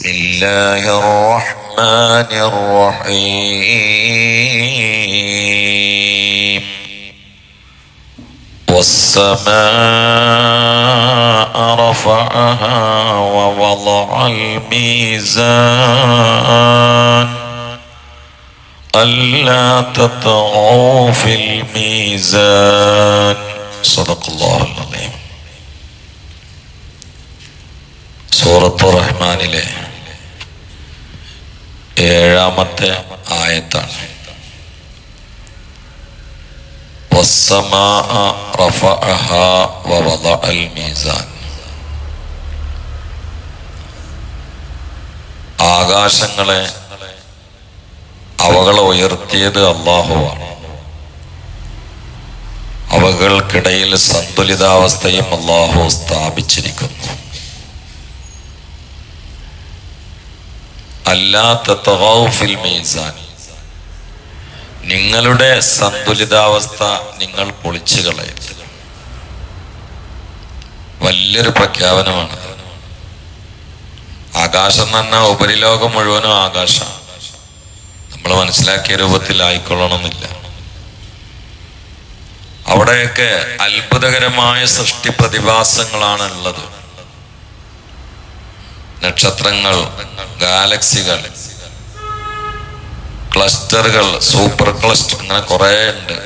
بسم الله الرحمن الرحيم والسماء رفعها ووضع الميزان ألا تطغوا في الميزان صدق الله العظيم സൂറത്ത് റഹ്മാനിലെ ഏഴാമത്തെ ആയത്താണ്. ആകാശങ്ങളെ അവകളെ ഉയർത്തിയത് അള്ളാഹുവാണ് അവകൾക്കിടയിൽ സന്തുലിതാവസ്ഥയും അള്ളാഹു സ്ഥാപിച്ചിരിക്കുന്നു. അല്ലാത്ത മീസാൻ നിങ്ങളുടെ സന്തുലിതാവസ്ഥ നിങ്ങൾ പൊളിച്ചു കളയരുത്. വലിയൊരു പ്രഖ്യാപനമാണ്. ആകാശം എന്ന് പറഞ്ഞാൽ ഉപരിലോകം മുഴുവനും ആകാശമാണ്. നമ്മൾ മനസ്സിലാക്കിയ രൂപത്തിൽ ആയിക്കൊള്ളണമെന്നില്ല. അവിടെയൊക്കെ അത്ഭുതകരമായ സൃഷ്ടി പ്രതിഭാസങ്ങളാണ് ഉള്ളത്. നക്ഷത്രങ്ങൾ ഗാലക്സികൾ ക്ലസ്റ്ററുകൾ സൂപ്പർ ക്ലസ്റ്റർ അങ്ങനെ കുറേ ഉണ്ട്.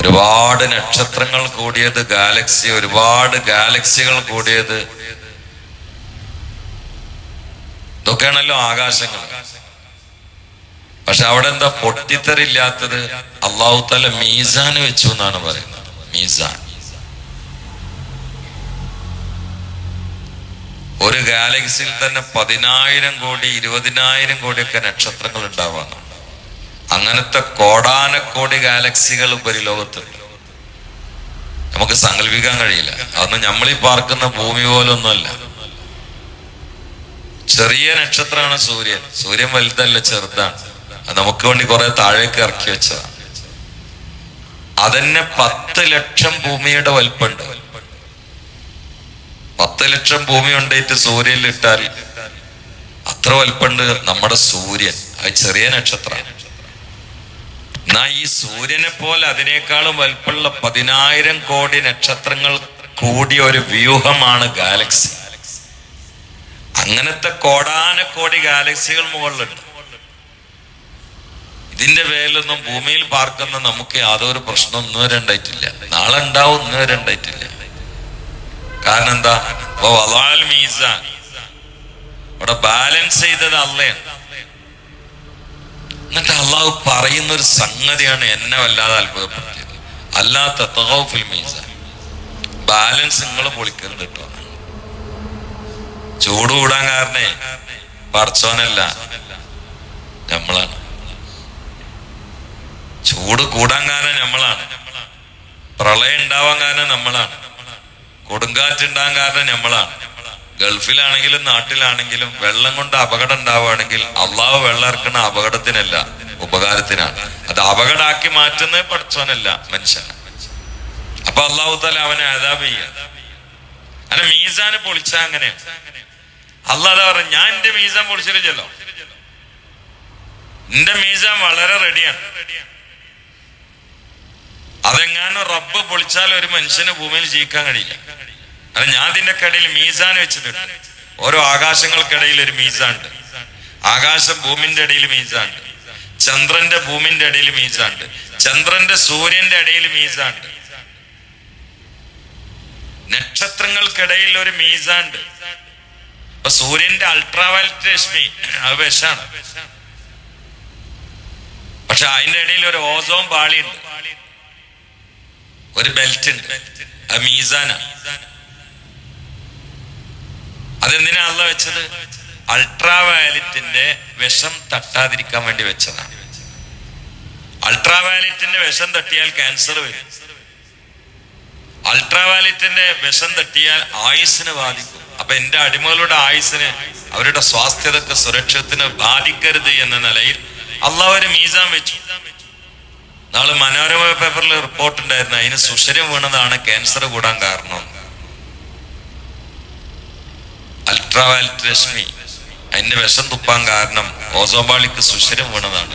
ഒരുപാട് നക്ഷത്രങ്ങൾ കൂടിയത് ഗാലക്സി ഒരുപാട് ഗാലക്സികൾ കൂടിയത് ഇതൊക്കെയാണല്ലോ ആകാശങ്ങൾ. പക്ഷെ അവിടെ എന്താ പൊട്ടിത്തെറില്ലാത്തത് അള്ളാഹു തല മീസാൻ വെച്ചു എന്നാണ് പറയുന്നത്. മീസാൻ. ഒരു ഗാലക്സിയിൽ തന്നെ പതിനായിരം കോടി ഇരുപതിനായിരം കോടിയൊക്കെ നക്ഷത്രങ്ങൾ ഉണ്ടാവാണ് അങ്ങനത്തെ കോടാനക്കോടി ഗാലക്സികൾ ഉപരിലോകത്തുണ്ട് നമുക്ക് സങ്കല്പിക്കാൻ കഴിയില്ല. അതൊന്നും നമ്മളീ പാർക്കുന്ന ഭൂമി പോലൊന്നുമല്ല. ചെറിയ നക്ഷത്രമാണ് സൂര്യൻ. സൂര്യൻ വലുതല്ല ചെറുതാണ്. അത് നമുക്ക് വേണ്ടി കുറെ താഴേക്ക് ഇറക്കി വെച്ചതാണ് അതന്നെ പത്ത് ലക്ഷം ഭൂമിയുടെ വലുപ്പുണ്ട്. പത്ത് ലക്ഷം ഭൂമി ഉണ്ടായിട്ട് സൂര്യനിൽ ഇട്ടാൽ അത്ര വലുപ്പുണ്ട് നമ്മുടെ സൂര്യൻ. അത് ചെറിയ നക്ഷത്രമാണ് എന്നാ ഈ സൂര്യനെ പോലെ അതിനേക്കാളും വലുപ്പമുള്ള പതിനായിരം കോടി നക്ഷത്രങ്ങൾ കൂടിയ ഒരു വ്യൂഹമാണ് ഗാലക്സി. അങ്ങനത്തെ കോടാന കോടി ഗാലക്സികൾ മുകളിലുണ്ട്. ഇതിന്റെ പേരിലൊന്നും ഭൂമിയിൽ പാർക്കുന്ന നമുക്ക് യാതൊരു പ്രശ്നം ഒന്നും രണ്ടായിട്ടില്ല നാളെ ഉണ്ടാവും ഒന്നും രണ്ടായിട്ടില്ല കാരണം എന്താ? മീസ. അവിടെ ബാലൻസ് ചെയ്തത് അള്ളയാണ്. എന്നിട്ട് അള്ളാഹു പറയുന്ന ഒരു സംഗതിയാണ് എന്നെ വല്ലാതെ അത്ഭുതപ്പെടുത്തിയത്. അല്ലാത്ത മീസാൻ ബാലൻസ് നിങ്ങൾ പൊളിക്കരുത് കേട്ടോ. ചൂട് കൂടാൻ കാരണേ പറച്ചോനല്ല നമ്മളാണ് ചൂട് കൂടാൻ കാരണം നമ്മളാണ് പ്രളയം ഉണ്ടാവാൻ കാരണം നമ്മളാണ് കൊടുങ്കാറ്റ് ഉണ്ടാകാൻ കാരണം നമ്മളാണ് ഗൾഫിലാണെങ്കിലും നാട്ടിലാണെങ്കിലും വെള്ളം കൊണ്ട് അപകടം ഉണ്ടാവുകയാണെങ്കിൽ അള്ളാഹ് വെള്ളം ഇറക്കുന്ന അപകടത്തിനല്ല ഉപകാരത്തിനാണ്. അത് അപകടാക്കി മാറ്റുന്നത് പഠിച്ചവനല്ല മനുഷ്യൻ അപ്പൊ അള്ളാഹു തല അവനെ അതാബ് ചെയ്യാം. അല്ല മീസാന് പൊളിച്ച അങ്ങനെ. അള്ളാഹ് പറഞ്ഞു ഞാൻ എന്റെ മീസാൻ പൊളിച്ചിരിച്ചല്ലോ എന്റെ മീസാൻ വളരെ റെഡിയാണ് അതെങ്ങാനും റബ്ബ് പൊളിച്ചാൽ ഒരു മനുഷ്യന് ഭൂമിയിൽ ജീവിക്കാൻ കഴിയില്ല. അല്ല ഞാൻ അതിന്റെ കടയിൽ മീസാൻ വെച്ചിട്ടുണ്ട് ഓരോ ആകാശങ്ങൾക്കിടയിൽ ഒരു മീസാണ്ട് ആകാശം ഭൂമിന്റെ ഇടയിൽ മീസാണ്ട് ചന്ദ്രന്റെ ഭൂമിന്റെ ഇടയിൽ മീസാണ്ട് ചന്ദ്രന്റെ സൂര്യന്റെ ഇടയിൽ മീസാണ്ട് നക്ഷത്രങ്ങൾക്കിടയിൽ ഒരു മീസാണ്ട് അപ്പൊ സൂര്യന്റെ അൾട്രാവയലറ്റ് രശ്മി അത് വിഷാണ്. പക്ഷെ അതിന്റെ ഇടയിൽ ഒരു ഓസോം പാളിയുണ്ട്. ഒരു ബെൽറ്റ് ഉണ്ട്. മീസാന. അതെന്തിനാ അല്ല വെച്ചത്? അൾട്രാ വയലറ്റിന്റെ വിഷം തട്ടാതിരിക്കാൻ വേണ്ടി വെച്ചതാണ് അൾട്രാ വയലറ്റിന്റെ വിഷം തട്ടിയാൽ ക്യാൻസർ വരും. അൾട്രാ വയലറ്റിന്റെ വിഷം തട്ടിയാൽ ആയുസിന് ബാധിക്കും. അപ്പൊ എന്റെ അടിമകളുടെ ആയുസിന് അവരുടെ സ്വാസ്ഥ്യതക്ക് സുരക്ഷത്തിന് ബാധിക്കരുത് എന്ന നിലയിൽ അള്ളാഹ് ഒരു മീസാൻ വെച്ചു. നാളെ മനോരമ പേപ്പറിൽ റിപ്പോർട്ട് ഉണ്ടായിരുന്നു. അതിന് സുഷരം വീണതാണ് ക്യാൻസർ കൂടാൻ കാരണം. അൾട്രാവയലറ്റ് രശ്മി. അതിന്റെ വിഷം തുപ്പാൻ കാരണം ഓസോപാളിക്ക് സുഷിരം വീണതാണ്.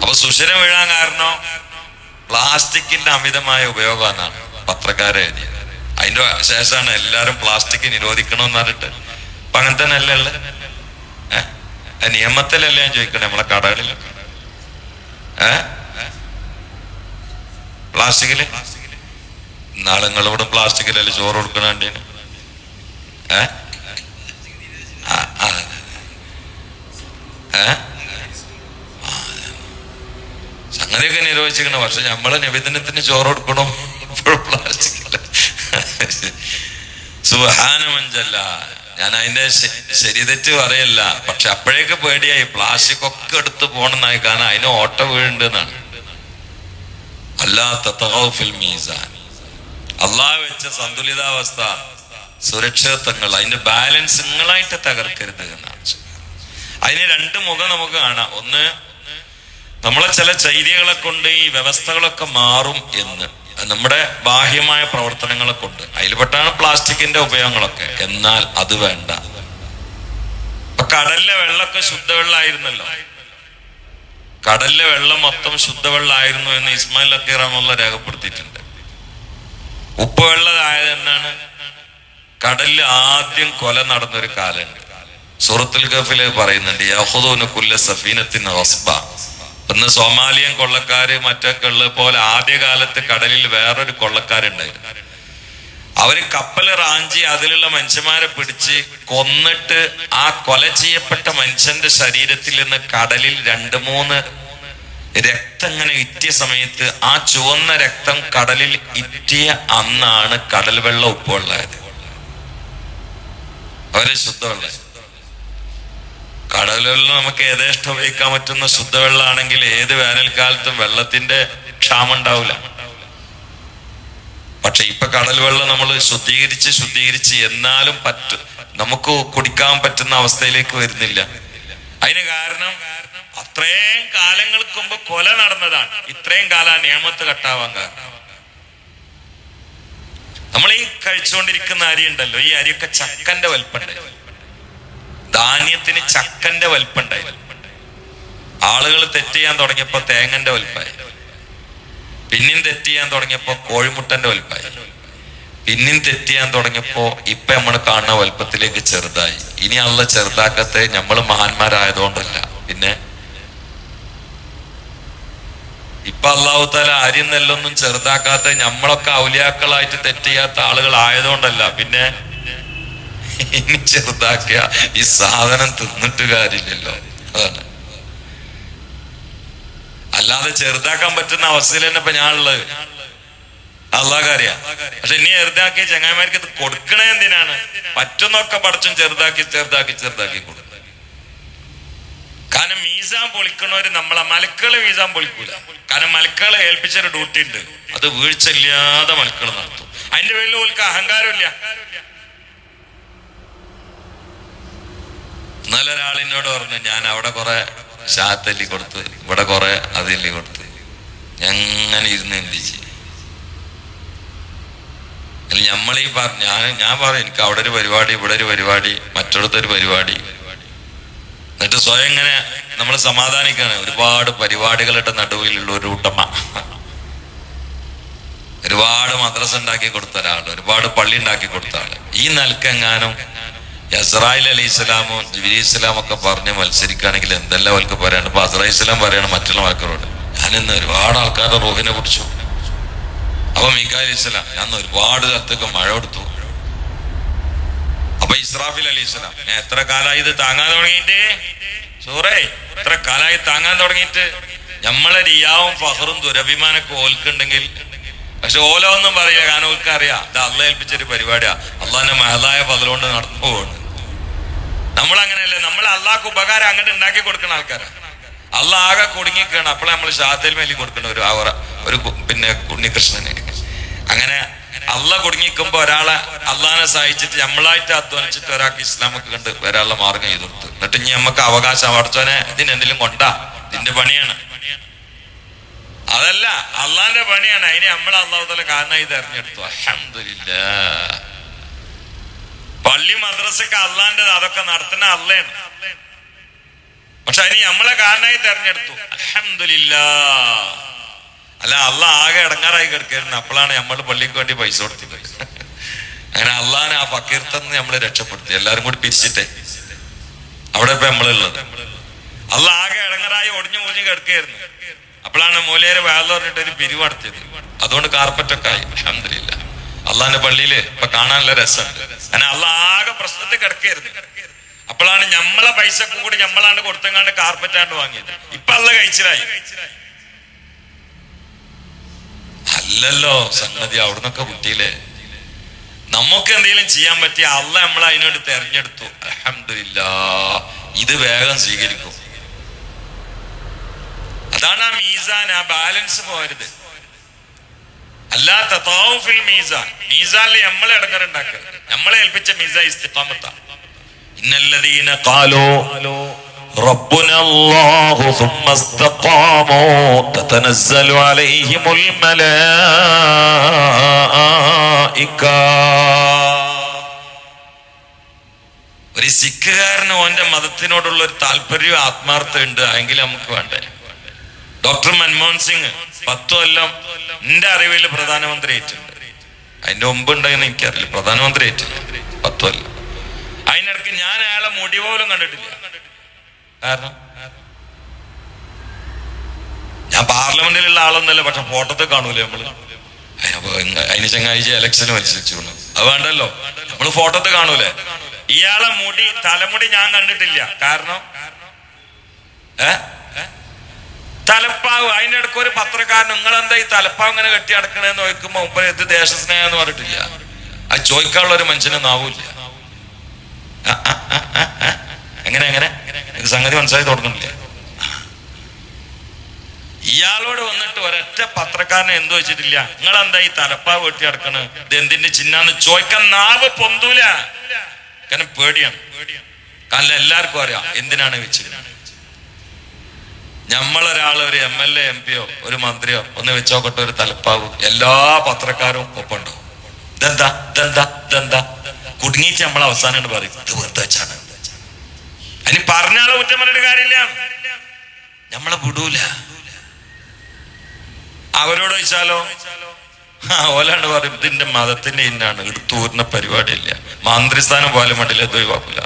അപ്പൊ സുഷിരം വീഴാൻ കാരണം പ്ലാസ്റ്റിക്കിന്റെ അമിതമായ ഉപയോഗമാണ് പത്രക്കാരെ. അതിന്റെ ശേഷമാണ് എല്ലാരും പ്ലാസ്റ്റിക് നിരോധിക്കണമെന്ന് പറഞ്ഞിട്ട്. അപ്പൊ അങ്ങനെ തന്നെ അല്ലേ ഉള്ളത് നിയമത്തിലല്ലേ ഞാൻ ചോദിക്കണേ? നമ്മളെ കടകളിലൊക്കെ. ഏ? പ്ലാസ്റ്റിക്കിൽ? നാളുങ്ങളോട് പ്ലാസ്റ്റിക്കിലല്ലേ ചോറ് കൊടുക്കണേ ആ, അതെ. സംഗതിയൊക്കെ നിരോധിച്ചിരിക്കണം പക്ഷെ നമ്മളെ നിവേദനത്തിന് ചോറ് കൊടുക്കണോ. സുഹാനമഞ്ചല്ല ഞാൻ അതിന്റെ ശരിതെറ്റ് ശരി തെറ്റ് പറയല്ല. പക്ഷെ അപ്പോഴേക്ക് പേടിയായി. പ്ലാസ്റ്റിക് ഒക്കെ എടുത്ത് പോണെന്നായി. കാരണം അതിന് ഓട്ട വീഴുണ്ടെന്നാണ്. അല്ലാത്ത മീസാൻ. അള്ളാഹ് വെച്ച സന്തുലിതാവസ്ഥ സുരക്ഷിതത്വങ്ങൾ അതിന്റെ ബാലൻസ് നിങ്ങളായിട്ട് തകർക്കരുത് എന്നാണ് അതിന് രണ്ട് മുഖം നമുക്ക് കാണാം. ഒന്ന് നമ്മളെ ചില ചൈര്യകളെ കൊണ്ട് ഈ വ്യവസ്ഥകളൊക്കെ മാറും എന്ന്. നമ്മുടെ ബാഹ്യമായ പ്രവർത്തനങ്ങളെ കൊണ്ട്. അതിൽപ്പെട്ടാണ് പ്ലാസ്റ്റിക്കിന്റെ ഉപയോഗങ്ങളൊക്കെ. എന്നാൽ അത് വേണ്ട. കടലിലെ വെള്ളമൊക്കെ ശുദ്ധവെള്ളമായിരുന്നല്ലോ കടലിലെ വെള്ളം മൊത്തം ശുദ്ധവെള്ളമായിരുന്നു എന്ന് ഇസ്മായിൽ അക്കി റഹമുള്ള രേഖപ്പെടുത്തിയിട്ടുണ്ട്. ഉപ്പുവെള്ളമായത് തന്നെയാണ് കടലിൽ ആദ്യം കൊല നടന്നൊരു കാലുണ്ട് സൂറത്തുൽ ഗഫിൽ പറയുന്നുണ്ട് യഹുദൂന് കുല്ല സഫീനത്തിന് റസ്ബ ഇന്ന് സോമാലിയൻ കൊള്ളക്കാര് മറ്റൊക്കെ ഉള്ള പോലെ ആദ്യകാലത്ത് കടലിൽ വേറൊരു കൊള്ളക്കാരുണ്ടായിരുന്നു. അവർ കപ്പൽ റാഞ്ചി അതിലുള്ള മനുഷ്യന്മാരെ പിടിച്ച് കൊന്നിട്ട് ആ കൊല ചെയ്യപ്പെട്ട മനുഷ്യന്റെ ശരീരത്തിൽ നിന്ന് കടലിൽ രണ്ട് മൂന്ന് രക്തം ഇങ്ങനെ ഇറ്റിയ സമയത്ത് ആ ചുവന്ന രക്തം കടലിൽ ഇറ്റിയ അന്നാണ് കടൽ വെള്ളം ഉപ്പുള്ളത് അവർ ശുദ്ധവെള്ളം. കടലുകളിൽ നമുക്ക് യഥേഷ്ടം ഉപയോഗിക്കാൻ പറ്റുന്ന ശുദ്ധവെള്ളമാണെങ്കിൽ ഏത് വേനൽക്കാലത്തും വെള്ളത്തിന്റെ ക്ഷാമം ഉണ്ടാവില്ല പക്ഷെ ഇപ്പൊ കടൽ വെള്ളം നമ്മൾ ശുദ്ധീകരിച്ച് ശുദ്ധീകരിച്ച് എന്നാലും പറ്റ നമുക്ക് കുടിക്കാൻ പറ്റുന്ന അവസ്ഥയിലേക്ക് വരുന്നില്ല. അതിന് കാരണം അത്രയും കാലങ്ങൾക്ക് മുമ്പ് കൊല നടന്നതാണ്. ഇത്രയും കാലം നിയമത്ത് കട്ടാവാൻ കാരണം. നമ്മൾ ഈ കഴിച്ചുകൊണ്ടിരിക്കുന്ന അരി ഉണ്ടല്ലോ ഈ അരിയൊക്കെ ചക്കന്റെ വലിപ്പണ്ട് ധാന്യത്തിന് ചക്കന്റെ വലിപ്പുണ്ടായി ആളുകൾ തെറ്റ് ചെയ്യാൻ തുടങ്ങിയപ്പോ തേങ്ങന്റെ വലിപ്പമായി. പിന്നെയും തെറ്റ് ചെയ്യാൻ തുടങ്ങിയപ്പോ കോഴിമുട്ടന്റെ വലുപ്പമായി പിന്നെയും തെറ്റ് ചെയ്യാൻ തുടങ്ങിയപ്പോ ഇപ്പൊ നമ്മൾ കാണുന്ന വലുപ്പത്തിലേക്ക് ചെറുതായി. ഇനി അല്ല ചെറുതാക്കത്തെ നമ്മൾ മഹാന്മാരായതുകൊണ്ടല്ല. പിന്നെ ഇപ്പൊ അള്ളാഹുത്താല ആര്യം നെല്ലൊന്നും ചെറുതാക്കാത്ത നമ്മളൊക്കെ ഔലിയാക്കളായിട്ട് തെറ്റ് ചെയ്യാത്ത ആളുകൾ ആയതുകൊണ്ടല്ല. പിന്നെ ഇനി ചെറുതാക്കിയ ഈ സാധനം തിന്നിട്ട് കാര്യമില്ലല്ലോ. അതാണ്. അല്ലാതെ ചെറുതാക്കാൻ പറ്റുന്ന അവസ്ഥയിൽ തന്നെ ഇപ്പൊ ഞാനുള്ളത്. അള്ളാഹ്ക്കറിയാം പക്ഷെ ഇനി ചെറുതാക്കിയ ചങ്ങായിമാർക്ക് ഇത് കൊടുക്കണേ എന്തിനാണ്? പറ്റുന്നൊക്കെ പടച്ചും ചെറുതാക്കി ചെറുതാക്കി ചെറുതാക്കി കൊടുക്കും. കാരണം മീസാൻ പൊളിക്കണവര് നമ്മളെ മലക്കൾ മീസാൻ പൊളിക്കൂല. കാരണം മലക്കളെ ഏൽപ്പിച്ചൊരു ഡ്യൂട്ടി ഉണ്ട്. അത് വീഴ്ചയില്ലാതെ മലക്കൾ നടത്തും. അതിന്റെ പേരിൽ ഓൽക്ക് അഹങ്കാരമില്ല. ഇന്നലെ ഒരാളിനോട് പറഞ്ഞു ഞാൻ അവിടെ കുറെ ഷാത്തല്ലി കൊടുത്ത് ഇവിടെ കുറെ അതില്ലി കൊടുത്ത്. എങ്ങനെ ഇരുന്ന് എന്തിച്ച് അല്ല നമ്മളീ ഞാൻ ഞാൻ പറയും എനിക്ക് അവിടെ ഒരു പരിപാടി ഇവിടെ ഒരു പരിപാടി മറ്റൊരു പരിപാടി. എന്നിട്ട് സ്വയം ഇങ്ങനെ നമ്മൾ സമാധാനിക്കാണ്. ഒരുപാട് പരിപാടികളുടെ നടുവിലുള്ള ഒരു ഉട്ടമ്മ ഒരുപാട് മദ്രസ ഉണ്ടാക്കി കൊടുത്ത ഒരാൾ ഒരുപാട് പള്ളി ഉണ്ടാക്കി കൊടുത്ത ആൾ. ഈ നിലക്കെങ്ങാനും യസ്രായിൽ അലി ഇസ്ലാമും ജിബിലി ഇസ്ലാം ഒക്കെ പറഞ്ഞ് മത്സരിക്കുകയാണെങ്കിൽ എന്തെല്ലാം അവർക്ക് പറയാണ് ഇപ്പൊ അസ്രായി ഇസ്ലാം പറയണം മറ്റുള്ള ആൾക്കാരോട് ഞാനിന്ന് ഒരുപാട് ആൾക്കാരുടെ റൂഹിനെ കുറിച്ചു. അപ്പൊ മീക്കാലി ഇസ്ലാം ഞാൻ ഒരുപാട് സ്ഥലത്തൊക്കെ മഴ കൊടുത്തു. അപ്പൊ ഇസ്രാഫിൽ അലി ഇസ്ലാം എത്ര കാലമായി ഇത് താങ്ങാൻ തുടങ്ങിയിട്ട്? സൂറേ എത്ര കാലമായി താങ്ങാൻ തുടങ്ങിയിട്ട്? നമ്മളെ റിയാവും ഫഹറും ദുരഭിമാനൊക്കെ ഓൽക്കുണ്ടെങ്കിൽ പക്ഷെ ഓല ഒന്നും പറയില്ല. കാരണം ഓൽക്ക് അറിയാം. ഇത് അള്ള ഏൽപ്പിച്ചൊരു പരിപാടിയാ. അള്ളാന്റെ മഹതായ പതിലുകൊണ്ട് നടന്നു പോവാണ്. നമ്മൾ അങ്ങനെയല്ലേ നമ്മൾ അള്ളാഹ്ക്ക് ഉപകാരം അങ്ങോട്ട് ഉണ്ടാക്കി കൊടുക്കുന്ന ആൾക്കാരാ. അള്ളാഹ് ആകെ കുടുങ്ങിക്കാണ്. അപ്പോഴേ നമ്മൾ ഷാത്തിൽ മേലി കൊടുക്കുന്ന ഒരു ആവറ ഒരു പിന്നെ ഉണ്ണികൃഷ്ണന്. അങ്ങനെ അള്ള കുടുങ്ങിക്കുമ്പോ ഒരാളെ അള്ളാനെ സഹായിച്ചിട്ട് നമ്മളായിട്ട് അധ്വാനിച്ചിട്ട് ഒരാൾക്ക് ഇസ്ലാമൊക്കെ കണ്ട് ഒരാളുടെ മാർഗം ചെയ്തു കൊടുത്തു. എന്നിട്ട് ഇനി നമുക്ക് അവകാശം അവർച്ചോനെ ഇതിനെന്തെങ്കിലും കൊണ്ടാ. ഇതിന്റെ പണിയാണ്. അതല്ല അള്ളാന്റെ പണിയാണ്. അതിനെ നമ്മൾ അള്ളാഹു തല കാരണമായി തെരഞ്ഞെടുത്തു. അഹമ്മദില്ല പള്ളി മദ്രസക്ക് അള്ളാന്റെ അതൊക്കെ നടത്തുന്ന അള്ളയാണ്. പക്ഷെ അതിന് നമ്മളെ കാരണമായി തെരഞ്ഞെടുത്തു. അഹമ്മദില്ല അല്ല അല്ല ആകെ ഇടങ്ങാറായി കിടക്കായിരുന്നു. അപ്പോഴാണ് നമ്മൾ പള്ളിക്ക് വേണ്ടി പൈസ കൊടുത്തത് അങ്ങനെ അള്ളാനെ ആ ഫക്കീർത്തന്ന് നമ്മൾ രക്ഷപ്പെടുത്തി. എല്ലാരും കൂടി പിരിച്ചിട്ടേ. അവിടെ ഇപ്പൊ നമ്മളുള്ളത് അല്ല ആകെ ഇടങ്ങറായി ഒടിഞ്ഞു മുറിഞ്ഞു കിടക്കായിരുന്നു. അപ്പോഴാണ് മൂലേരെ വേല പറഞ്ഞിട്ട് ഒരു പിരിവ് നടത്തിയത്. അതുകൊണ്ട് കാർപ്പറ്റൊക്കെ ആയി. അലഹമില്ല അള്ളാന്റെ പള്ളിയിൽ ഇപ്പൊ കാണാനുള്ള രസമുണ്ട്. അങ്ങനെ അള്ള ആകെ പ്രശ്നത്തിൽ കിടക്കരുത് അപ്പോഴാണ് നമ്മളെ പൈസ കൂടി നമ്മളാണ് കൊടുത്തങ്ങാണ്ട് കാർപ്പറ്റാണ്ട് വാങ്ങിയത്. ഇപ്പൊ അല്ല കഴിച്ചിലായി. അല്ലല്ലോ സംഗതി അവിടുന്നൊക്കെ കുട്ടിയില്ലേ? നമുക്ക് എന്തെങ്കിലും ചെയ്യാൻ പറ്റിയ അല്ല നമ്മൾ അതിനോട് തെരഞ്ഞെടുത്തു. അലഹമില്ല ഇത് വേഗം സ്വീകരിക്കും. അതാണ് ആ മീസാൻ ആ ബാലൻസ് പോരുത് അല്ലാത്ത തൗഫിൽ മീസാൻ മീസാനിൽ നമ്മളെ ഇടങ്ങറുണ്ടാക്കുക നമ്മളെ ഏൽപ്പിച്ച മീസാ ഇസ്തിഖാമത്താണ് ഇന്നല്ലദീന ഖാലൂ ربنا الله ثم استقاموا تتنزل عليهم الملائكة ഒരു സിഖുകാരന് ഓന്റെ മതത്തിനോടുള്ള ഒരു താല്പര്യവും ആത്മാർത്ഥം ഉണ്ട് എങ്കിൽ നമുക്ക് വേണ്ടേ ഡോക്ടർ മൻമോഹൻ സിംഗ് പത്തു കൊല്ലം എന്റെ അറിവിൽ പ്രധാനമന്ത്രി ആയിട്ടുണ്ട് അതിന്റെ മുമ്പ് ഉണ്ടായെന്ന് എനിക്കറിയില്ല. പ്രധാനമന്ത്രി ഏറ്റില്ല പത്തു കൊല്ലം അതിനിടയ്ക്ക് ഞാൻ അയാളെ മുടി പോലും കണ്ടിട്ടില്ല. കാരണം? ഞാൻ പാർലമെന്റിലുള്ള ആളൊന്നല്ല പക്ഷെ ഫോട്ടോത്തെ കാണൂലേ നമ്മൾ? അതിന് ചങ്ങാഴ്ച ഇലക്ഷന് മത്സരിച്ചു അത് വേണ്ടല്ലോ. നമ്മൾ ഫോട്ടോത്ത് കാണൂലേ? ഇയാളെ മുടി തലമുടി ഞാൻ കണ്ടിട്ടില്ല. കാരണം? ഏ? തലപ്പാവ് അതിന്റെ ഇടയ്ക്ക് ഒരു പത്രക്കാരൻ നിങ്ങളെന്താ ഈ തലപ്പാവ് ഇങ്ങനെ കെട്ടി അടക്കണേന്ന് നോക്കുമ്പോ മുമ്പ് ഇത് ദേശസ്നേഹം എന്ന് പറഞ്ഞിട്ടില്ല. ആ ചോദിക്കാനുള്ള ഒരു മനുഷ്യനെ ആ. എങ്ങനെ എങ്ങനെ? സംഗതി മനസ്സിലായി തുടങ്ങുന്നില്ലേ? ഇയാളോട് വന്നിട്ട് ഒരൊറ്റ പത്രക്കാരനെ എന്ത് വെച്ചിട്ടില്ല? നിങ്ങൾ എന്താ ഈ തലപ്പാവ് വെട്ടി അടക്കണ് ഇത് എന്തിന്റെ ചിഹ്നാന്ന് ചോദിക്കാൻ നാവ് പൊന്തൂല. കാരണം പേടിയാണ്. കാരണം എല്ലാവർക്കും അറിയാം എന്തിനാണ് വെച്ചത്. നമ്മളൊരാൾ ഒരു എം എൽ എ എം പിയോ ഒരു മന്ത്രിയോ ഒന്ന് വെച്ചോക്കട്ടെ ഒരു തലപ്പാവും. എല്ലാ പത്രക്കാരും ഒപ്പുണ്ടാവും ഇതെന്താ? ഇതെന്താ? ഇതെന്താ? കുടുങ്ങിച്ച് നമ്മൾ അവസാനം പറയും ഇത് വെറുതെ വെച്ചാണ്. അതിന് പറഞ്ഞാളെ കുറ്റം പറഞ്ഞിട്ട് കാര്യമില്ല. നമ്മളെ വിടൂല. അവരോട് വെച്ചാലോ ആ ഓലാണ്ട് പറയും ഇതിന്റെ മതത്തിന്റെ ഇന്നാണ്. എടുത്തൂരുന്ന പരിപാടിയില്ല. മന്ത്രിസ്ഥാനം പോലും വേണ്ടില്ല ഒഴിവാക്കില്ല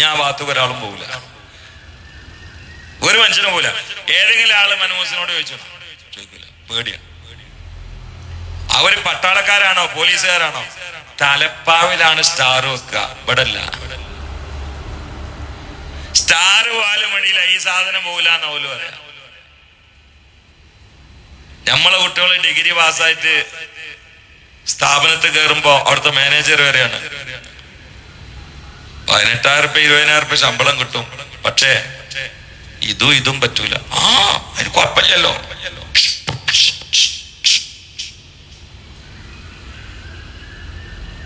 ഞാൻ ആ ഒരാളും പോകില്ല ഒരു മനുഷ്യനും പോല ഏതെങ്കിലും ആൾ മനമോസിനോട് ചോദിച്ചു. ചോദിക്കില്ല. പേടിയാ. അവർ പട്ടാളക്കാരാണോ? പോലീസുകാരാണോ? തലപ്പാവിലാണ് സ്റ്റാർ വെക്കുക. ഇവിടല്ല. സ്റ്റാർ വാലുമണിയില ഈ സാധനം പോകില്ല എന്ന് പോലും പറയാം. നമ്മളെ കുട്ടികൾ ഡിഗ്രി പാസ്സായിട്ട് സ്ഥാപനത്തിൽ കയറുമ്പോ അവിടുത്തെ മാനേജർ വരെയാണ്. പതിനെട്ടായിരം രൂപ ഇരുപതിനായിരം രൂപ ശമ്പളം കിട്ടും. പക്ഷേ ഇതും ഇതും പറ്റൂല. ആ അതിന് കുഴപ്പമില്ലല്ലോ.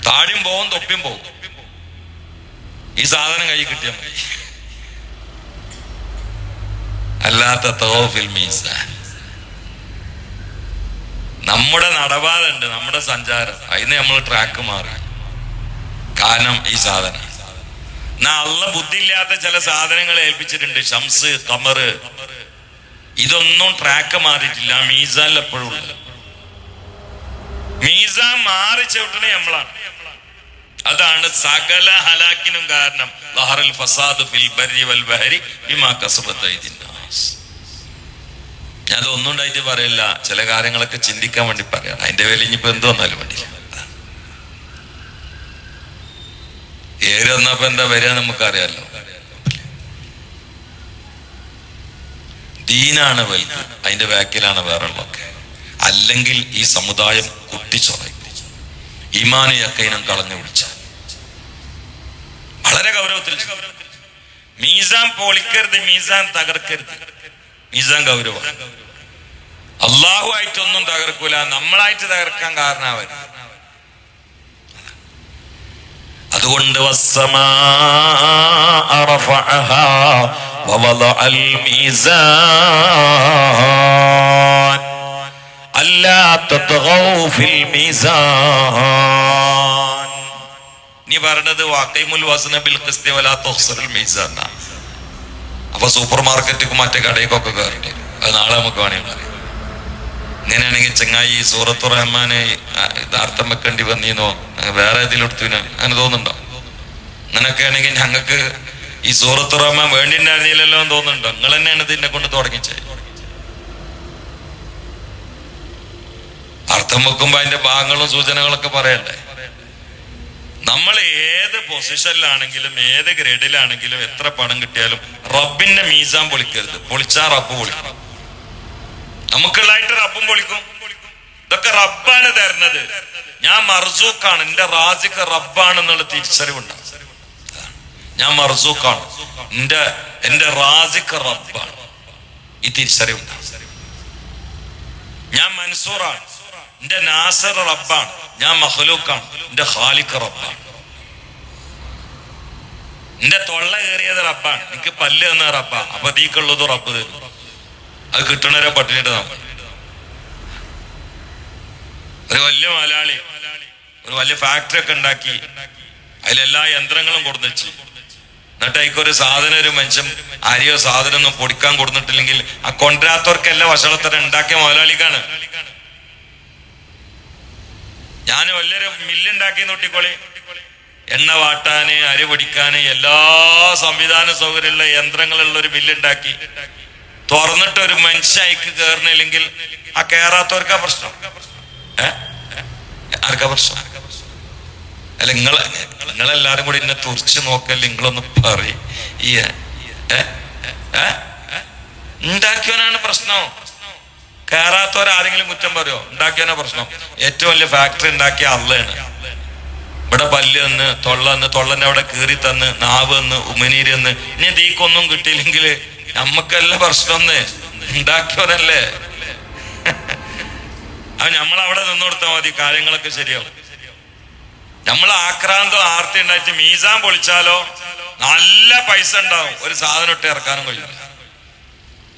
താടിയും പോവും തൊപ്പിയും പോവും. ഈ സാധനം കൈ കിട്ടിയാൽ മതി. അല്ലാത്ത തോഫിൽ മീസാൻ. നമ്മുടെ നടപാതുണ്ട് നമ്മുടെ സഞ്ചാരം. അതിന് നമ്മൾ ട്രാക്ക് മാറി. കാരണം ഈ സാധനം. അള്ള ബുദ്ധിയില്ലാത്ത ചില സാധനങ്ങൾ ഏൽപ്പിച്ചിട്ടുണ്ട്. ഷംസ് കമർ ഇതൊന്നും ട്രാക്ക് മാറിയിട്ടില്ല. മീസാൻ എപ്പോഴും ഉണ്ട് മീസാൻ മാറി ചവിട്ടണേ നമ്മളാണ്. അതാണ് സകല ഹലാക്കിനും കാരണം. ലഹറൽ ഫസാദ് ഫിൽ വൽ ബഹരി ബിമാ കസബത്ത് അതൊന്നും ഉണ്ടായിട്ട് പറയില്ല. ചില കാര്യങ്ങളൊക്കെ ചിന്തിക്കാൻ വേണ്ടി പറയാം. അതിന്റെ വില ഇനിയിപ്പോ എന്ത് വന്നാലും വേണ്ടില്ല ഏറി വന്നപ്പോ എന്താ വരിക നമുക്കറിയാലോ. ദീനാണ് വലുത് അതിന്റെ വാക്കിലാണ് വേറെയുള്ളതൊക്കെ അല്ലെങ്കിൽ ഈ സമുദായം കുട്ടിച്ചൊറയും. ഈമാന യക്കൈനം കളഞ്ഞു പിടിച്ച വളരെ ഗൗരവത്തിൽ മീസാൻ പൊളിക്കരുത് മീസാൻ തകർക്കരുത്. മീസാൻ ഗൗരവ അള്ളാഹു ആയിട്ടൊന്നും തകർക്കൂല നമ്മളായിട്ട് തകർക്കാൻ കാരണവൻ അതുകൊണ്ട് നീ പറഞ്ഞത് ബിൽ വലാ അപ്പൊ സൂപ്പർ മാർക്കറ്റിക്കും മറ്റേ കടയൊക്കെ കയറേണ്ടി അത് നാളെ നമുക്ക് വേണമെങ്കിൽ അറിയാം ഇങ്ങനെയാണെങ്കിൽ ചെങ്ങായി സൂറത്തു റഹ്മാനെ അർത്ഥം വെക്കേണ്ടി വന്നീന്നോ? വേറെ ഇതിലെടുത്തുവിനോ അങ്ങനെ തോന്നുന്നുണ്ടോ? അങ്ങനൊക്കെ ആണെങ്കിൽ ഞങ്ങൾക്ക് ഈ സൂറത്തു റഹ്മാൻ വേണ്ടിണ്ടായിരുന്നില്ലല്ലോ എന്ന് തോന്നുന്നുണ്ടോ? നിങ്ങൾ തന്നെയാണ് ഇതിനെ കൊണ്ട് തുടങ്ങിച്ചത്. അർത്ഥം വെക്കുമ്പോ അതിന്റെ ഭാഗങ്ങളും സൂചനകളൊക്കെ പറയണ്ടേ? നമ്മൾ ഏത് പൊസിഷനിലാണെങ്കിലും ഏത് ഗ്രേഡിലാണെങ്കിലും എത്ര പണം കിട്ടിയാലും റബ്ബിന്റെ മീസാൻ പൊളിക്കരുത്. പൊളിച്ചാ റബ്ബ് പൊളിക്കും. നമുക്കുള്ളതായിട്ട് റബ്ബും പൊളിക്കും. ഇതൊക്കെ റബ്ബാണ് തരുന്നത്. ഞാൻ മർസൂക്കാണ് എന്റെ റാസിക്ക് റബ്ബാണെന്നുള്ള തിരിച്ചറിവുണ്ടാവും ഞാൻ മർസൂക്കാണ് എന്റെ എന്റെ റാസിക്ക് റബ്ബാണ്. ഈ തിരിച്ചറിവുണ്ടാവും ഞാൻ മൻസൂറാണ്. എന്റെ നാസർ റബ്ബാണ്. ഞാൻ മഹലൂക്കാണ് എന്റെ ഖാലിക്ക് റബ്ബാണ്. എന്റെ തൊള്ള കയറിയത് റബ്ബാണ്. എനിക്ക് പല്ല് തന്ന റബ്ബാണ്. അപ്പൊ തീക്കുള്ളത് റബ്ബ് തരും. അത് കിട്ടണവരെ പട്ടിണിട്ട് ഒരു വലിയ മലയാളി ഒരു വലിയ ഫാക്ടറി ഒക്കെ ഉണ്ടാക്കി അതിലെല്ലാ യന്ത്രങ്ങളും കൊടുന്നുവെച്ച് എന്നിട്ട് അതിക്കൊരു സാധനം ഒരു മനുഷ്യൻ അരിയോ സാധനം ഒന്നും പൊടിക്കാൻ കൊടുത്തിട്ടില്ലെങ്കിൽ ആ കൊണ്ടുവരാത്തവർക്കല്ല വഷളത്തരം ഉണ്ടാക്കിയ മുതലാളിക്കാണ്. ഞാൻ വലിയൊരു മില്ലുണ്ടാക്കി നോട്ടിക്കോളി എണ്ണ വാട്ടാന് അരി പൊടിക്കാന് എല്ലാ സംവിധാന സൗകര്യമുള്ള യന്ത്രങ്ങളുള്ള ഒരു മില്ലുണ്ടാക്കി തുറന്നിട്ട് ഒരു മനുഷ്യ അയക്ക് കയറണില്ലെങ്കിൽ ആ കയറാത്തവർക്കാ പ്രശ്നം. ആർക്കാ പ്രശ്നം? അല്ല നിങ്ങളെ നിങ്ങളെല്ലാരും കൂടി എന്നെ തുറച്ച് നോക്കല്ലേ നിങ്ങളൊന്ന് പറയും? ഉണ്ടാക്കിയവനാണ് പ്രശ്നം. കയറാത്തവരാരെങ്കിലും കുറ്റം പറയോ? ഉണ്ടാക്കിയവനാ പ്രശ്നം. ഏറ്റവും വലിയ ഫാക്ടറി ഉണ്ടാക്കിയ അള്ളയാണ്. ഇവിടെ പല്ല് തന്ന് തൊള്ള തന്ന് തൊള്ളന്റെ അവിടെ കീറി തന്ന് നാവ് തന്ന് ഉമിനീര് തന്ന്. ഇനി തീക്കൊന്നും കിട്ടിയില്ലെങ്കിൽ നമ്മക്കല്ല പ്രശ്നം ഒന്ന് ഉണ്ടാക്കിയവനല്ലേ അത് നമ്മൾ അവിടെ നിന്നോടുത്താൽ മതി കാര്യങ്ങളൊക്കെ ശരിയാവും. നമ്മൾ ആക്രാന്തം ആർത്തി ഉണ്ടായിട്ട് മീസാൻ പൊളിച്ചാലോ? നല്ല പൈസ ഉണ്ടാവും. ഒരു സാധനം ഇട്ട് ഇറക്കാനും കഴിയും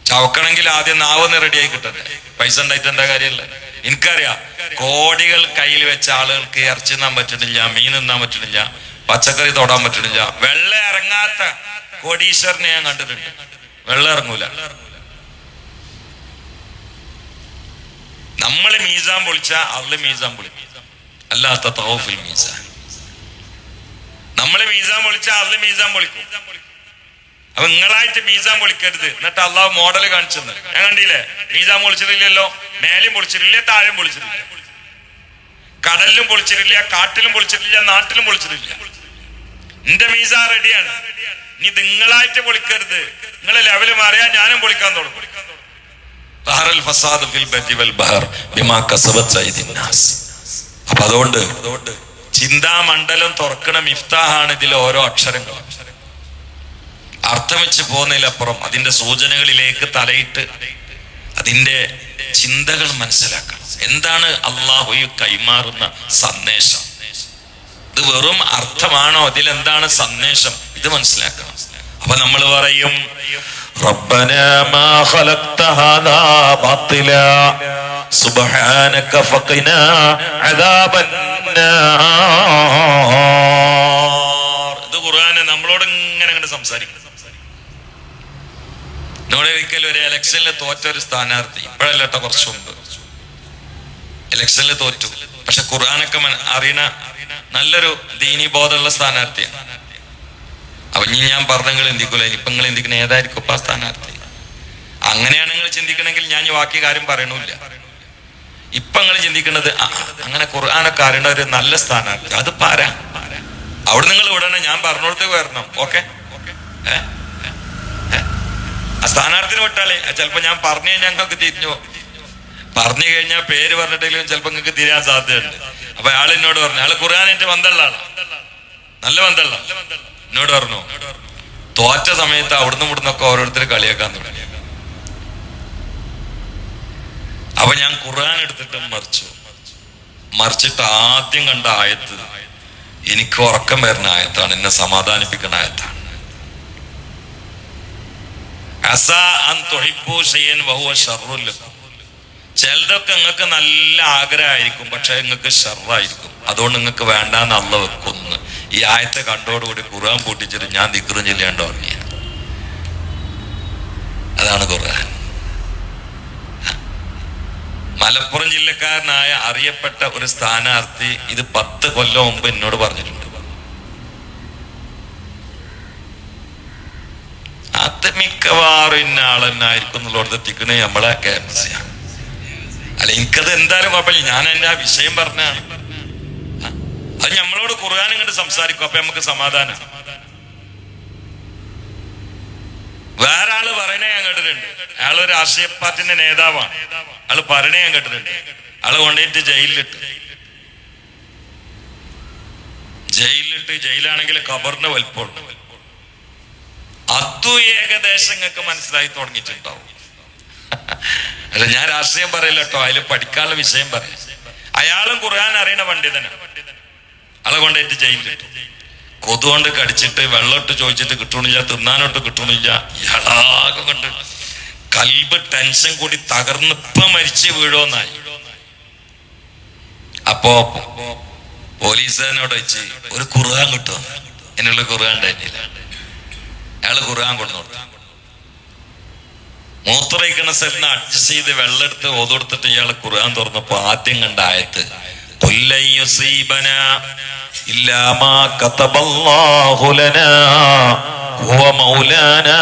ചവക്കണമെങ്കിൽ ആദ്യം നാവൊന്ന് റെഡിയായി കിട്ടട്ടെ. പൈസ ഉണ്ടായിട്ട് എന്താ കാര്യമില്ല എനിക്കറിയാം. കോടികൾ കയ്യിൽ വെച്ച ആളുകൾക്ക് ഇറച്ചി തിന്നാൻ പറ്റുന്നില്ല മീൻ തിന്നാൻ പറ്റുന്നില്ല പച്ചക്കറി തൊടാൻ പറ്റുന്നില്ല. വെള്ളം ഇറങ്ങാത്ത കോടീശ്വരനെ ഞാൻ കണ്ടിട്ടുണ്ട്. വെള്ളം ഇറങ്ങൂല നമ്മൾ മീസാൻ പൊളിച്ച അവൾ മീസാൻ പൊളി അല്ലാത്ത തൗഫിൽ മീസാൻ. നമ്മൾ മീസാൻ പൊളിച്ച അവൾ മീസാൻ പൊളിക്കും. അപ്പൊ നിങ്ങളായിട്ട് മീസാൻ പൊളിക്കരുത്. എന്നിട്ട് അള്ളാഹ് മോഡൽ കാണിച്ചെന്ന്. ഞാൻ കണ്ടില്ലേ? മീസാൻ പൊളിച്ചിട്ടില്ലല്ലോ? മേലും പൊളിച്ചിട്ടില്ല താഴെ പൊളിച്ചിട്ടില്ല. കടലിലും പൊളിച്ചിട്ടില്ല കാട്ടിലും പൊളിച്ചിട്ടില്ല നാട്ടിലും പൊളിച്ചിട്ടില്ല. എന്റെ മീസാൻ റെഡിയാണ് ഇനി നിങ്ങളായിട്ട് പൊളിക്കരുത്. നിങ്ങളെ ലെവൽ മാറിയാ ഞാനും പൊളിക്കാൻ തുടങ്ങും. അപ്പൊ അതുകൊണ്ട് ചിന്താമണ്ഡലം തുറക്കണം ഇഫ്താഹാണ് ഇതിലെ ഓരോ അക്ഷരങ്ങൾ. അർത്ഥം വെച്ച് പോകുന്നതിലപ്പുറം അതിന്റെ സൂചനകളിലേക്ക് തലയിട്ട് അതിന്റെ ചിന്തകൾ മനസ്സിലാക്കണം. എന്താണ് അള്ളാഹു കൈമാറുന്ന സന്ദേശം? ഇത് വെറും അർത്ഥമാണോ? അതിലെന്താണ് സന്ദേശം? ഇത് മനസ്സിലാക്കണം. അപ്പൊ നമ്മൾ പറയും ربنا ما خلقت هذا باطلا سبحانك فقنا عذاب النار ഇത് ഖുർആന് നമ്മളോട് ഇങ്ങനെ അങ്ങോട്ട് സംസാരിക്കും നമ്മുടെ ഒരിക്കൽ ഒരു ഇലക്ഷനിൽ തോറ്റ ഒരു സ്ഥാനാർത്ഥി ഇപ്പോഴല്ല കേട്ടോ കുറച്ച് മുമ്പ് ഇലക്ഷനിൽ തോറ്റു പക്ഷെ ഖുർആനൊക്കെ മന- അറിയണ നല്ലൊരു ദീനി ബോധമുള്ള സ്ഥാനാർത്ഥിയാണ് അപ്പൊ ഇനി ഞാൻ നിങ്ങൾ എന്തിക്കൂല ഇനിയിപ്പൊ നിങ്ങൾ എന്തിക്കണ ഏതായിരിക്കും ഇപ്പൊ സ്ഥാനാർത്ഥി? അങ്ങനെയാണ് നിങ്ങൾ ചിന്തിക്കണമെങ്കിൽ ഞാൻ ബാക്കി കാര്യം പറയണില്ല ഇപ്പൊ നിങ്ങൾ ചിന്തിക്കുന്നത് അങ്ങനെ ഖുർആാനൊക്കെ അറിയണ ഒരു നല്ല സ്ഥാനാർത്ഥി. അത് പാരാ അവിടെ നിങ്ങൾ ഇവിടെ ഞാൻ പറഞ്ഞോടത്തേക്ക് വരണം. ഓക്കെ? സ്ഥാനാർത്ഥിനെ വിട്ടാലേ. ചിലപ്പോ ഞാൻ പറഞ്ഞു കഴിഞ്ഞാൽ ഞങ്ങൾക്ക് തിരിഞ്ഞു പറഞ്ഞു കഴിഞ്ഞാൽ പേര് പറഞ്ഞിട്ടെങ്കിലും ചിലപ്പോ നിങ്ങൾക്ക് തിരിയാൻ സാധ്യതയുണ്ട്. അപ്പൊ അയാൾ എന്നോട് പറഞ്ഞു അയാൾ ഖുർആൻ എന്റെ നല്ല ബന്ധമുള്ള എന്നോട് പറഞ്ഞു തോറ്റ സമയത്ത് അവിടുന്ന് ഇവിടുന്നൊക്കെ ഓരോരുത്തർ കളിയാക്കാൻ തുടങ്ങി. അപ്പൊ ഞാൻ ഖുർആൻ എടുത്തിട്ട് മറിച്ചു. മറിച്ചിട്ട് ആദ്യം കണ്ട ആയത്ത് എനിക്ക് ഉറക്കം വരുന്ന ആയത്താണ് എന്നെ സമാധാനിപ്പിക്കുന്ന ആയത്താണ്. ചിലതൊക്കെ നിങ്ങൾക്ക് നല്ല ആഗ്രഹമായിരിക്കും പക്ഷെ നിങ്ങൾക്ക് ഷർറായിരിക്കും. അതുകൊണ്ട് നിങ്ങൾക്ക് വേണ്ടാന്ന് അല്ല വെക്കുന്നു. ഈ ആയത്തെ കണ്ടോടുകൂടി ഖുർആൻ പൊട്ടിച്ചിട്ട് ഞാൻ ദിക്റും ചൊല്ലേണ്ട ഉറങ്ങിയ. അതാണ് ഖുർആൻ. മലപ്പുറം ജില്ലക്കാരനായ അറിയപ്പെട്ട ഒരു സ്ഥാനാർത്ഥി ഇത് പത്ത് കൊല്ലം മുമ്പ് എന്നോട് പറഞ്ഞിട്ടുണ്ട്. അത് മിക്കവാറും ഇന്ന ആളെന്നായിരിക്കും എന്നുള്ളത് എത്തിക്കണേ നമ്മളെ കെ എം സി അല്ല എനിക്കത് എന്തായാലും കുഴപ്പമില്ല. ഞാൻ എന്റെ ആ വിഷയം പറഞ്ഞാണ് അത് നമ്മളോട് ഖുർആൻ ഇങ്ങോട്ട് സംസാരിക്കും അപ്പൊ നമുക്ക് സമാധാനം. വേറെ ആൾ പറയണേ ഞാൻ കേട്ടിട്ടുണ്ട്. അയാൾ ഒരു രാഷ്ട്രീയ പാർട്ടിന്റെ നേതാവാണ്. ആൾ പറയണേ ഞാൻ കേട്ടിട്ടുണ്ട്. ആൾ കൊണ്ടുപോയിട്ട് ജയിലിലിട്ട്. ജയിലിലിട്ട് ജയിലാണെങ്കിൽ ഖബറിന്റെ വലിപ്പമുണ്ട്. അത് ഏകദേശം നിങ്ങൾക്ക് മനസ്സിലായി തുടങ്ങിയിട്ടുണ്ടാവും. അല്ല ഞാൻ രാഷ്ട്രീയം പറയില്ല കേട്ടോ. അതിൽ പഠിക്കാനുള്ള വിഷയം പറയാം. അയാളും ഖുർആൻ അറിയണ പണ്ഡിതനാണ്. ആളെ കൊണ്ടുപോയിട്ട് ജയിലിലിട്ടു കൊതുകൊണ്ട് കടിച്ചിട്ട് വെള്ളമിട്ട് ചോദിച്ചിട്ട് കിട്ടണില്ല തിന്നാനോട്ട് കിട്ടണില്ല ഇയാളാകെ കൊണ്ട് കൽബ് ടെൻഷൻ കൂടി തകർന്ന് ഇപ്പൊ മരിച്ച് വീഴോന്നായി. അപ്പോ പോലീസുകാരനോട് വെച്ച് ഒരു കുറുകാൻ കിട്ടും? എന്നുള്ള കുറുകാൻ ഉണ്ടായിരുന്നില്ല. അയാൾ കുറുകാൻ കൊണ്ടു കൊടുത്തു മൂത്രയിക്കണ സ്ഥലത്ത് അഡ്ജസ്റ്റ് ചെയ്ത് വെള്ളം എടുത്ത് ഓതെടുത്തിട്ട് ഇയാൾ കുറുകാൻ തുറന്നപ്പോ ആദ്യം കണ്ട ആയത്ത് "കുല്ലൻ യുസീബനാ ഇല്ലാ മാ കതബല്ലാഹു ലനാ ഹുവ മൗലാനാ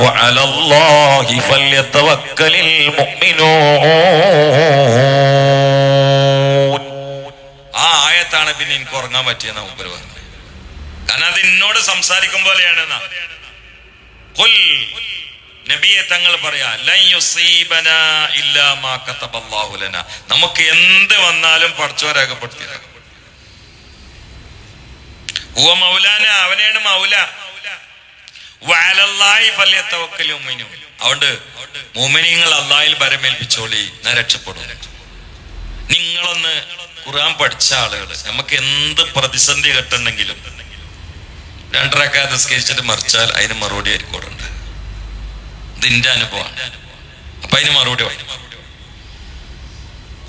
വഅല അല്ലാഹി ഫല്യതവക്കലിൽ മുഅ്മിനൂൻ ആ ആയത്താണ് പിന്നെ എനിക്ക് ഉറങ്ങാൻ പറ്റിയെന്ന മുമ്പിൽ പറഞ്ഞത് കാരണം അത് എന്നോട് സംസാരിക്കും പോലെയാണ് നബിയെ തങ്ങൾ പറയാ നമുക്ക് എന്ത് വന്നാലും പഠിച്ചോ രേഖപ്പെടുത്തി മൗലാന അവനെയാണ് മൗല. അതുകൊണ്ട് മുഅ്മിനീങ്ങൾ അള്ളാഹിൽ പരമേൽപ്പിച്ചോളി ഞാൻ രക്ഷപ്പെടും. നിങ്ങളൊന്ന് ഖുർആൻ പഠിച്ച ആളുകൾ നമുക്ക് എന്ത് പ്രതിസന്ധി കിട്ടണമെങ്കിലും രണ്ടരക്കാരെ നിസ്കരിച്ചിട്ട് മറിച്ചാൽ അതിന് മറുപടി ആയിരിക്കോടുണ്ട് ഇതിന്റെ അനുഭവമാണ് അപ്പൊ അതിന് മറുപടി വായിക്കും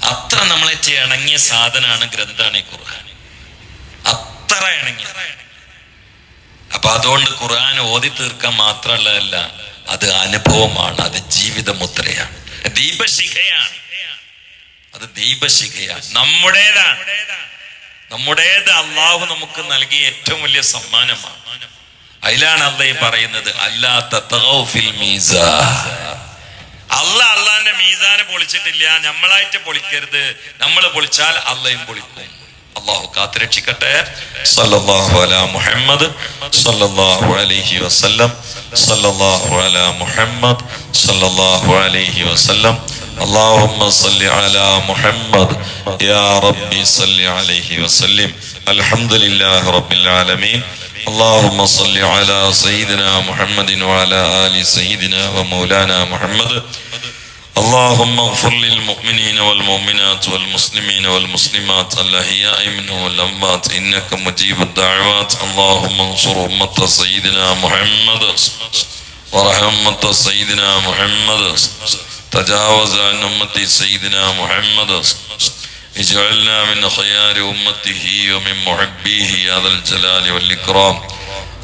അത്ര നമ്മളെ ഇണങ്ങിയ സാധനമാണ് ഗ്രന്ഥാണ് ഈ ഖുർആൻ. അത്ര ഇണങ്ങിയ. അപ്പൊ അതുകൊണ്ട് ഖുർആൻ ഓതി തീർക്കാൻ മാത്രമല്ല അത് അനുഭവമാണ് അത് ജീവിതമുദ്രയാണ് ദീപശിഖയാണ്. അത് ദീപശിഖയാണ്. നമ്മുടേതാണ്. നമ്മുടേത് അള്ളാഹു നമുക്ക് നൽകിയ ഏറ്റവും വലിയ സമ്മാനമാണ്. അതിലാണ് അള്ളാഹ് പറയുന്നത് അല്ലാത്ത അല്ല അള്ളാന്റെ മീസാന് പൊളിച്ചിട്ടില്ല നമ്മളായിട്ട് പൊളിക്കരുത് നമ്മൾ പൊളിച്ചാൽ അള്ളയും പൊളിക്കും അള്ളാഹു കാത്തുരക്ഷിക്കട്ടെ സല്ലല്ലാഹു അലാ മുഹമ്മദ് സല്ലല്ലാഹു അലൈഹി വസല്ലം സല്ലല്ലാഹു അലാ മുഹമ്മദ് സല്ലല്ലാഹു അലൈഹി വസല്ലം اللهم صل على محمد يا ربي صل عليه وسلم الحمد لله رب العالمين اللهم صل على سيدنا محمد وعلى آل سيدنا ومولانا محمد اللهم اغفر للمؤمنين والمؤمنات والمسلمين والمسلمات الأحياء منهم والأموات إنك مجيب الدعوات اللهم انصر أمة سيدنا محمد ورحمة سيدنا محمد تجاوز عن أمة سيدنا محمد اجعلنا من خيار أمته ومن محبيه يا ذا الجلال والإكرام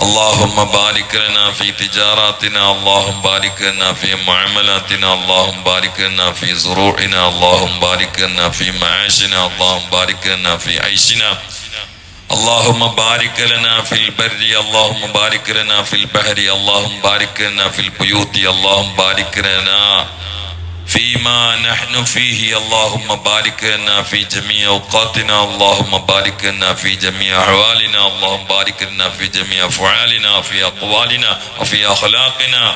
اللهم بارك لنا في تجاراتنا اللهم بارك لنا في معاملاتنا اللهم بارك لنا في زروعنا اللهم بارك لنا في معاشنا اللهم بارك لنا في عيشنا اللهم بارك لنا في البر اللهم بارك لنا في البحر اللهم بارك لنا في البيوت اللهم بارك لنا فيما نحن فيه اللهم بارك لنا في جميع اوقاتنا اللهم بارك لنا في جميع احوالنا اللهم بارك لنا في جميع افعالنا في اقوالنا وفي اخلاقنا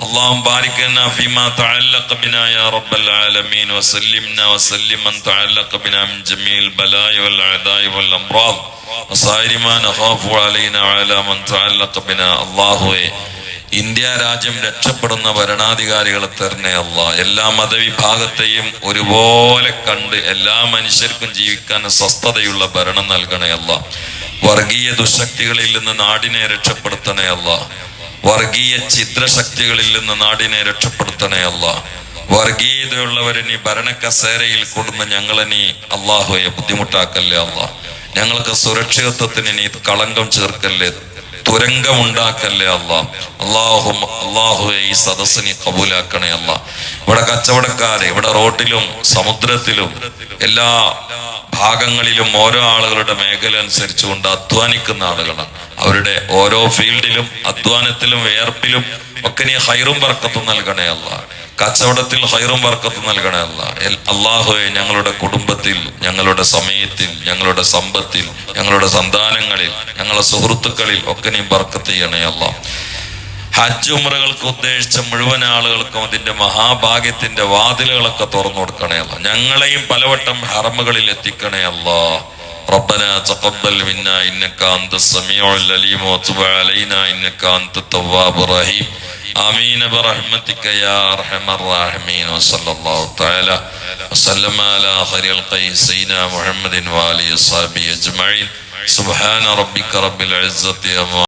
اللهم بارك لنا فيما تعلق بنا يا رب العالمين وسلمنا وسلم من تعلق بنا من جميع البلاء والاعداء والامراض وصائر ما نخاف علينا وعلى من تعلق بنا الله ഇന്ത്യ രാജ്യം രക്ഷപ്പെടുന്ന ഭരണാധികാരികളെ തന്നെ അല്ല എല്ലാ മതവിഭാഗത്തെയും ഒരുപോലെ കണ്ട് എല്ലാ മനുഷ്യർക്കും ജീവിക്കാൻ സ്വസ്ഥതയുള്ള ഭരണം നൽകണേ വർഗീയ ദുശക്തികളിൽ നിന്ന് നാടിനെ രക്ഷപ്പെടുത്തണേ അല്ല വർഗീയ ചിത്രശക്തികളിൽ നിന്ന് നാടിനെ രക്ഷപ്പെടുത്തണേ അല്ല വർഗീയതയുള്ളവരെ നീ ഭരണ കസേരയിൽ കൊടുന്ന് ഞങ്ങളെ നീ അള്ളാഹുയെ ബുദ്ധിമുട്ടാക്കല്ലേ അല്ല ഞങ്ങൾക്ക് സുരക്ഷിതത്വത്തിന് നീ കളങ്കം ചേർക്കല്ലേ തുരങ്കം അള്ളാ? അള്ളാഹു അള്ളാഹുവെ ഈ സദസ്സിനെ കബൂലാക്കണേ അല്ല ഇവിടെ കച്ചവടക്കാരെ ഇവിടെ റോട്ടിലും സമുദ്രത്തിലും എല്ലാ ഭാഗങ്ങളിലും ഓരോ ആളുകളുടെ മേഖല അനുസരിച്ചുകൊണ്ട് അധ്വാനിക്കുന്ന ആളുകളാണ്. അവരുടെ ഓരോ ഫീൽഡിലും അധ്വാനത്തിലും വേർപ്പിലും ഒക്കെ നീ ഹൈറും ബർക്കത്തും നൽകണേ അല്ല. കച്ചവടത്തിൽ ഹൈറും ബർക്കത്തും നൽകണേ അല്ല. അള്ളാഹുവെ ഞങ്ങളുടെ കുടുംബത്തിൽ ഞങ്ങളുടെ സമയത്തിൽ ഞങ്ങളുടെ സമ്പത്തിൽ ഞങ്ങളുടെ സന്താനങ്ങളിൽ ഞങ്ങളുടെ സുഹൃത്തുക്കളിൽ ഒക്കെ നീ വർക്കത്ത് ചെയ്യണേ അല്ല. ഹജ്ജ് ഉമ്രകൾക്ക് ഉദ്ദേശിച്ച മുഴുവൻ ആളുകൾക്കും അതിന്റെ മഹാഭാഗ്യത്തിന്റെ വാതിലുകളൊക്കെ തുറന്നു കൊടുക്കണേ അല്ല. ഞങ്ങളെയും പലവട്ടം ഹറമുകളിൽ എത്തിക്കണേ അല്ല. ربنا تقبل منا انك انت السميع العليم وتب علينا انك انت التواب الرحيم امين برحمتك يا ارحم الراحمين وصلى الله تعالى وسلم على خير القيس سيدنا محمد وآله وصحبه اجمعين سبحان ربك رب العزه عما